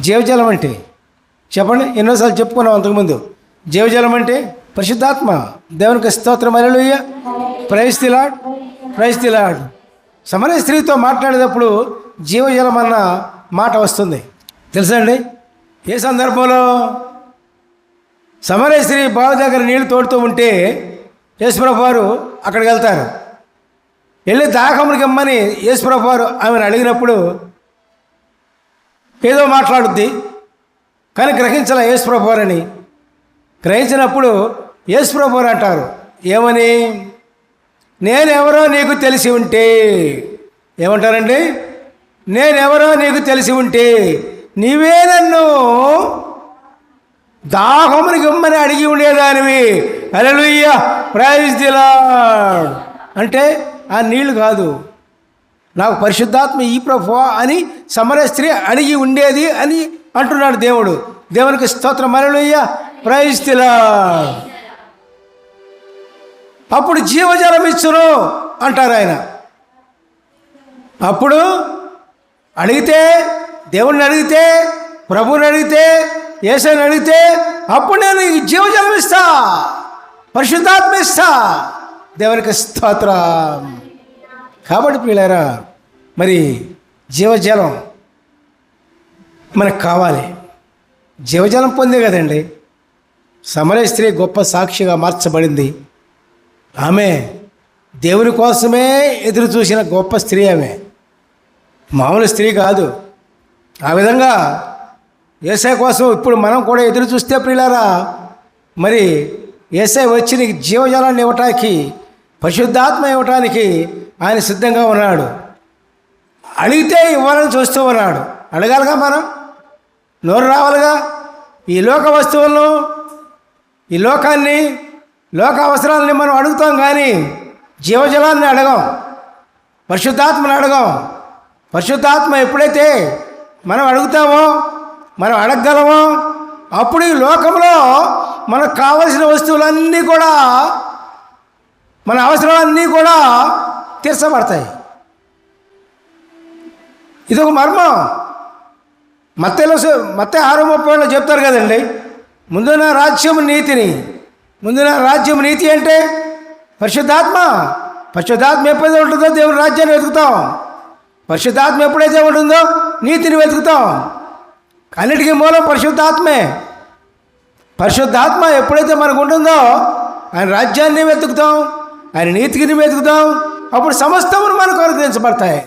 జీవజలం అంటే? చెప్పండి ఎన్నోసార్లు చెప్పుకున్నాం అంతకుముందు. జీవజలం అంటే పరిశుద్ధాత్మ. దేవునికి స్తోత్రం alleluia praise the Lord praise the Lord సమరయ స్త్రీతో మాట్లాడేటప్పుడు జీవజలం అన్న మాట వస్తుంది. తెలుసా అండి? ఏ సందర్భంలో సమరయ స్త్రీ బావి దగ్గర నీళ్ళు తోడుతూ ఉంటే యేసుప్రభు వారు అక్కడికి వెళ్తారు. వెళ్ళి దాహమునికి ఇమ్మని యేసుప్రభు వారు ఆమెను అడిగినప్పుడు ఏదో మాట్లాడుద్ది. కానీ గ్రహించాల యేసుప్రభు వారని గ్రహించినప్పుడు యేసుప్రభు వారు అంటారు ఏమని? నేనెవరో నీకు తెలిసి ఉంటే ఏమంటారండి? నేనెవరో నీకు తెలిసి ఉంటే నీవే నన్ను దాహముని గమ్మని అడిగి ఉండేదానివి. అలలుయ్య ప్రైజ్ దిలాడ్ అంటే ఆ నీళ్ళు కాదు. నాకు పరిశుద్ధాత్మ ఈ ప్రభు అని సమర స్త్రీ అడిగి ఉండేది అని అంటున్నాడు దేవుడు. దేవునికి స్తోత్రం. మరణయ్య ప్రయస్తిలా అప్పుడు జీవజలం ఇచ్చును అంటారు ఆయన. అప్పుడు అడిగితే దేవుణ్ణి అడిగితే ప్రభుని అడిగితే ఏసైని అడిగితే అప్పుడు నేను ఈ జీవజలం ఇస్తా పరిశుద్ధాత్మ ఇస్తా. దేవునికి స్తోత్రం. కాబట్టి పిల్లరా మరి జీవజలం మనకు కావాలి. జీవజలం పొందే కదండి. సమర స్త్రీ గొప్ప సాక్షిగా మార్చబడింది. ఆమె దేవుని కోసమే ఎదురు చూసిన గొప్ప స్త్రీ ఆమె. మామూలు స్త్రీ కాదు. ఆ విధంగా ఏసై కోసం ఇప్పుడు మనం కూడా ఎదురు చూస్తే ప్రియులారా మరి ఏసై వచ్చి నీకు జీవజలాన్ని ఇవ్వటానికి పరిశుద్ధాత్మ ఇవ్వటానికి ఆయన సిద్ధంగా ఉన్నాడు. అడిగితే ఇవ్వాలని చూస్తూ ఉన్నాడు. అడగాలిగా మనం? నోరు రావాలిగా? ఈ లోక వస్తువులను ఈ లోకాన్ని లోక అవసరాలని మనం అడుగుతాం కానీ జీవజలాన్ని అడగం. పరిశుద్ధాత్మని అడగం. పరిశుద్ధాత్మ ఎప్పుడైతే మనం అడుగుతామో మనం అడగగలమో అప్పుడు ఈ లోకంలో మనకు కావలసిన వస్తువులన్నీ కూడా మన అవసరాలన్నీ కూడా తీర్చబడతాయి. ఇది ఒక మర్మం. మత్తెలో మత్తె ఆరు ముప్పైలో చెప్తారు కదండి. ముందున రాజ్యం నీతిని. ముందున రాజ్యం నీతి అంటే పరిశుద్ధాత్మ. పరిశుద్ధాత్మ ఎప్పుడైతే ఉంటుందో దేవుని రాజ్యాన్ని వెతుకుతాం. పరిశుద్ధాత్మ ఎప్పుడైతే ఉంటుందో నీతిని వెతుకుతాం. అన్నిటికీ మూలం పరిశుద్ధాత్మే. పరిశుద్ధాత్మ ఎప్పుడైతే మనకు ఉంటుందో ఆయన రాజ్యాన్ని వెతుకుతాం. ఆయన నీతిని వెతుకుతాం. అప్పుడు సమస్తమును మనకు అనుగ్రహించబడతాయి